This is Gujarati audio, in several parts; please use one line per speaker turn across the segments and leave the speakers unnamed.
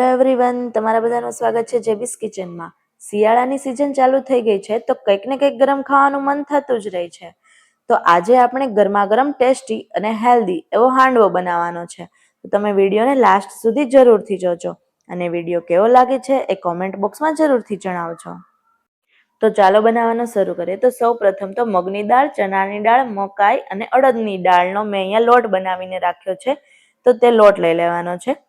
હેલો એવરીવન તમારા બધાનું સ્વાગત છે જેબીસ કિચનમાં. શિયાળાની સિઝન ચાલુ થઈ ગઈ છે, તો કંઈક ને કંઈક ગરમ ખાવાનું મન થતું જ રહે છે. તો આજે આપણે ગરમા ગરમ ટેસ્ટી અને હેલ્ધી એવો હાંડવો બનાવવાનો છે. તો તમે વિડીયોને લાસ્ટ સુધી જરૂરથી જોજો. અને વીડિયો કેવો લાગે છે એ કોમેન્ટ બોક્સમાં જરૂરથી જણાવજો. તો ચાલો બનાવવાનું શરૂ કરીએ. તો સૌ પ્રથમ તો મગની દાળ, ચણાની દાળ, મકાઈ અને અડદની દાળનો મેં અહીંયા લોટ બનાવીને રાખ્યો છે. તો તે લોટ લઈ લેવાનો છે.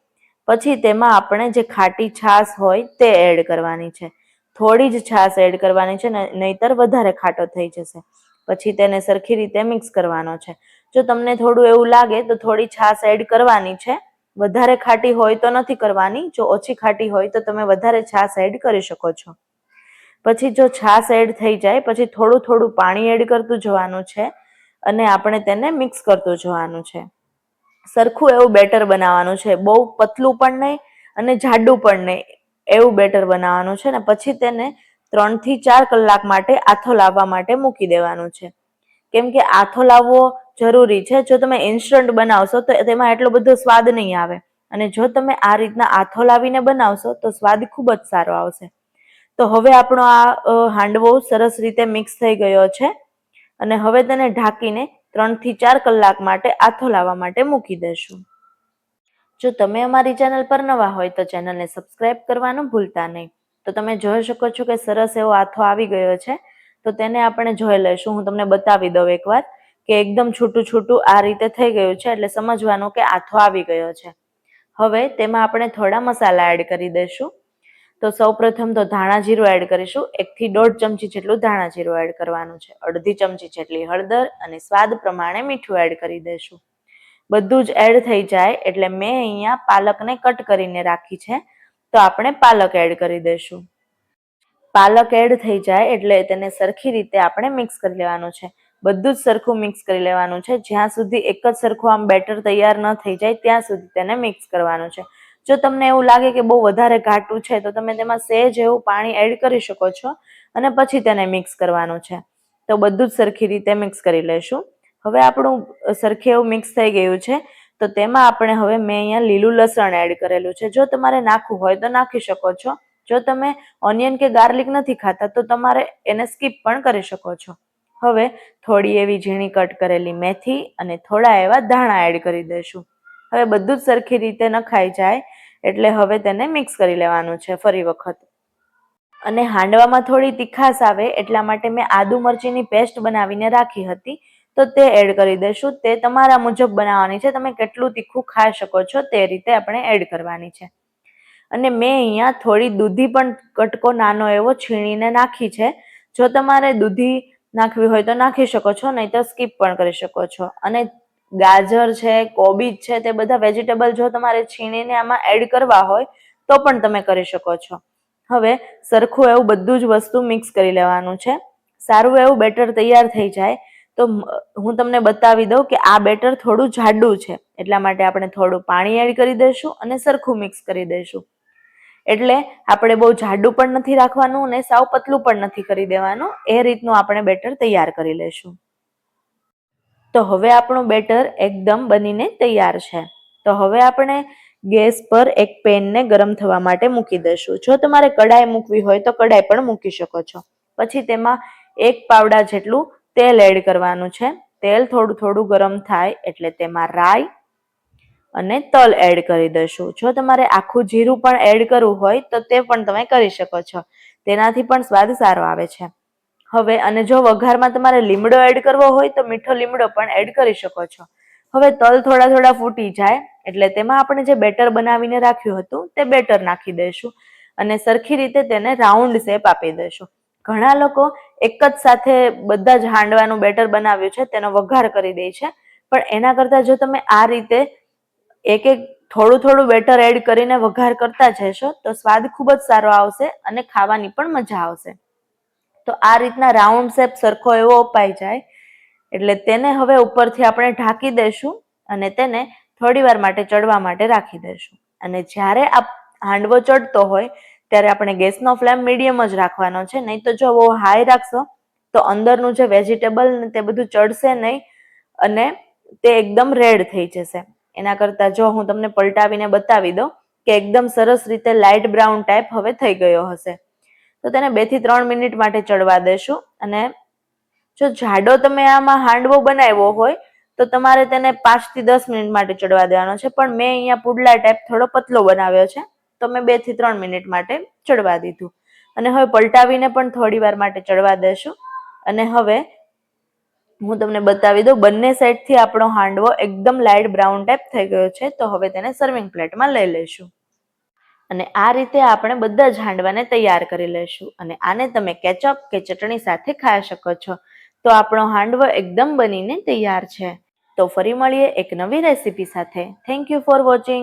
પછી તેમાં આપણે જે ખાટી છાશ હોય તે એડ કરવાની છે. થોડી જ છાશ એડ કરવાની છે નહીતર વધારે ખાટો થઈ જશે. પછી તેને સરખી રીતે મિક્સ કરવાનો છે. જો તમને થોડું એવું લાગે તો થોડી છાશ એડ કરવાની છે. વધારે ખાટી હોય તો નથી કરવાની. જો ઓછી ખાટી હોય તો તમે વધારે છાશ એડ કરી શકો છો. પછી જો છાશ એડ થઈ જાય, પછી થોડું થોડું પાણી એડ કરતું જવાનું છે અને આપણે તેને મિક્સ કરતું જવાનું છે. સરખું એવું બેટર બનાવવાનું છે. બહુ પતલું પણ નહીં અને જાડું પણ નહીં. એવું બેટર બનાવવાનું છે ને પછી તેને ત્રણથી ચાર કલાક માટે આથો લાવવા માટે મૂકી દેવાનું છે. કેમ કે આથો લાવવો જરૂરી છે. જો તમે ઇન્સ્ટન્ટ બનાવશો તો તેમાં એટલો બધો સ્વાદ નહીં આવે. અને જો તમે આ રીતના આથો લાવીને બનાવશો તો સ્વાદ ખૂબ જ સારો આવશે. તો હવે આપણો આ હાંડવો સરસ રીતે મિક્સ થઈ ગયો છે. અને હવે તેને ઢાંકીને ત્રણથી ચાર કલાક માટે આથો લાવવા માટે મૂકી દેશું. જો તમે અમારી ચેનલ પર નવા હોય તો ચેનલને સબસ્ક્રાઇબ કરવાનું ભૂલતા નહીં. તો તમે જોઈ શકો છો કે સરસ એવો આથો આવી ગયો છે. તો તેને આપણે જોઈ લઈશું. હું તમને બતાવી દઉં એકવાર કે એકદમ છૂટું છૂટું આ રીતે થઈ ગયું છે એટલે સમજવાનું કે આથો આવી ગયો છે. હવે તેમાં આપણે થોડા મસાલા એડ કરી દઈશું. તો સૌ પ્રથમ તો ધાણા જીરું એડ કરીશું. એકથી દોઢ ચમચી જેટલું ધાણા જીરું એડ કરવાનું છે. અડધી ચમચી જેટલી હળદર અને સ્વાદ પ્રમાણે મીઠું એડ કરી દઈશું. બધું જ એડ થઈ જાય એટલે મેં અહીંયા પાલકને કટ કરીને રાખી છે. તો આપણે પાલક એડ કરી દઈશું. પાલક એડ થઈ જાય એટલે તેને સરખી રીતે આપણે મિક્સ કરી લેવાનું છે. બધું જ સરખું મિક્સ કરી લેવાનું છે. જ્યાં સુધી એક જ સરખું આમ બેટર તૈયાર ન થઈ જાય, ત્યાં સુધી તેને મિક્સ કરવાનું છે. જો તમને એવું લાગે કે બહુ વધારે ઘાટું છે, તો તમે તેમાં સહેજ એવું પાણી એડ કરી શકો છો અને પછી તેને મિક્સ કરવાનું છે. તો બધું જ સરખી રીતે મિક્સ કરી લેશું. હવે આપણું સરખી એવું મિક્સ થઈ ગયું છે, તો તેમાં આપણે હવે મેં અહીંયા લીલું લસણ એડ કરેલું છે. જો તમારે નાખવું હોય તો નાખી શકો છો. જો તમે ઓનિયન કે ગાર્લિક નથી ખાતા તો તમારે એને સ્કીપ પણ કરી શકો છો. હવે થોડી એવી ઝીણી કટ કરેલી મેથી અને થોડા એવા ધાણા એડ કરી દઈશું. હવે બધું જ સરખી રીતે નખાઈ જાય એટલે હવે તેને મિક્સ કરી લેવાનું છે ફરી વખત. અને હાંડવામાં થોડી તીખાશ આવે એટલા માટે મેં આદુ મરચીની પેસ્ટ બનાવીને રાખી હતી. તો તે એડ કરી દઈશું. તે તમારા મુજબ બનાવવાની છે. તમે કેટલું તીખું ખાઈ શકો છો તે રીતે આપણે એડ કરવાની છે. અને મેં અહીંયા થોડી દૂધી પણ કટકો નાનો એવો છીણીને નાખી છે. જો તમારે દૂધી નાખવી હોય તો નાખી શકો છો નહીં તો સ્કીપ પણ કરી શકો છો. અને ગાજર છે, કોબીજ છે, તે બધા વેજીટેબલ જો તમારે છીણીને આમાં એડ કરવા હોય, તો પણ તમે કરી શકો છો. હવે સરખું એવું બધું જ વસ્તુ મિક્સ કરી લેવાનું છે. સારું એવું બેટર તૈયાર થઈ જાય. તો હું તમને બતાવી દઉં કે આ બેટર થોડું જાડું છે, એટલા માટે આપણે થોડું પાણી એડ કરી દઈશું અને સરખું મિક્સ કરી દઈશું. એટલે આપણે બહુ જાડું પણ નથી રાખવાનું અને સાવ પતલું પણ નથી કરી દેવાનું. એ રીતનું આપણે બેટર તૈયાર કરી લઈશું. તો હવે આપણું બેટર એકદમ બનીને તૈયાર છે. તો હવે આપણે ગેસ પર એક પેનને ગરમ થવા માટે મૂકી દઈશું. જો તમારે કડાઈ મૂકવી હોય તો કડાઈ પણ મૂકી શકો છો. પછી તેમાં એક પાવડા જેટલું તેલ એડ કરવાનું છે. તેલ થોડું થોડું ગરમ થાય એટલે તેમાં રાઈ અને તલ એડ કરી દઈશું. જો તમારે આખું જીરું પણ એડ કરવું હોય તો તે પણ તમે કરી શકો છો. તેનાથી પણ સ્વાદ સારો આવે છે. હવે અને જો વઘારમાં તમારે લીમડો એડ કરવો હોય તો મીઠો લીમડો પણ એડ કરી શકો છો. હવે તલ થોડા થોડા ફૂટી જાય એટલે તેમાં આપણે જે બેટર બનાવીને રાખ્યું હતું તે બેટર નાખી દઈશું અને સરખી રીતે તેને રાઉન્ડ શેપ આપી દઈશું. ઘણા લોકો એક જ સાથે બધા જ હાંડવાનું બેટર બનાવ્યું છે, તેનો વઘાર કરી દે છે. પણ એના કરતાં જો તમે આ રીતે એક એક થોડું થોડું બેટર એડ કરીને વઘાર કરતા જશો તો સ્વાદ ખૂબ જ સારો આવશે અને ખાવાની પણ મજા આવશે. તો આ રીતના રાઉન્ડ શેપ સરખો એવો અપાઈ જાય. એટલે તેને હવે ઉપરથી આપણે ઢાંકી દઈશું અને તેને થોડી વાર માટે ચડવા માટે રાખી દઈશું. અને જ્યારે આ હાંડવો ચડતો હોય, ત્યારે આપણે ગેસનો ફ્લેમ મીડિયમ જ રાખવાનો છે. નહીં તો જો બહુ હાઈ રાખશો, તો અંદરનું જે વેજીટેબલ ને તે બધું ચડશે નહીં અને તે એકદમ રેડ થઈ જશે. એના કરતાં જો હું તમને પલટાવીને બતાવી દઉં કે એકદમ સરસ રીતે લાઇટ બ્રાઉન ટાઈપ હવે થઈ ગયો હશે. તો તેને બેથી ત્રણ મિનિટ માટે ચડવા દેશું. અને જો જાડો તમે આમાં હાંડવો બનાવ્યો હોય, તો તમારે તેને પાંચથી દસ મિનિટ માટે ચડવા દેવાનો છે. પણ મેં અહીંયા પુડલા ટાઈપ થોડો પતલો બનાવ્યો છે. તો મેં બેથી ત્રણ મિનિટ માટે ચડવા દીધું. અને હવે પલટાવીને પણ થોડી વાર માટે ચડવા દેશું. અને હવે હું તમને બતાવી દઉં, બંને સાઈડથી આપણો હાંડવો એકદમ લાઇટ બ્રાઉન ટાઈપ થઈ ગયો છે. તો હવે તેને સર્વિંગ પ્લેટમાં લઈ લઈશું અને આ રીતે આપણે બધા જ હાંડવાને તૈયાર કરી લઈશું. અને આને તમે કેચઅપ કે ચટણી સાથે ખાઈ શકો છો. તો આપણો હાંડવો એકદમ બનીને તૈયાર છે. તો ફરી મળીએ એક નવી રેસીપી સાથે. Thank you for watching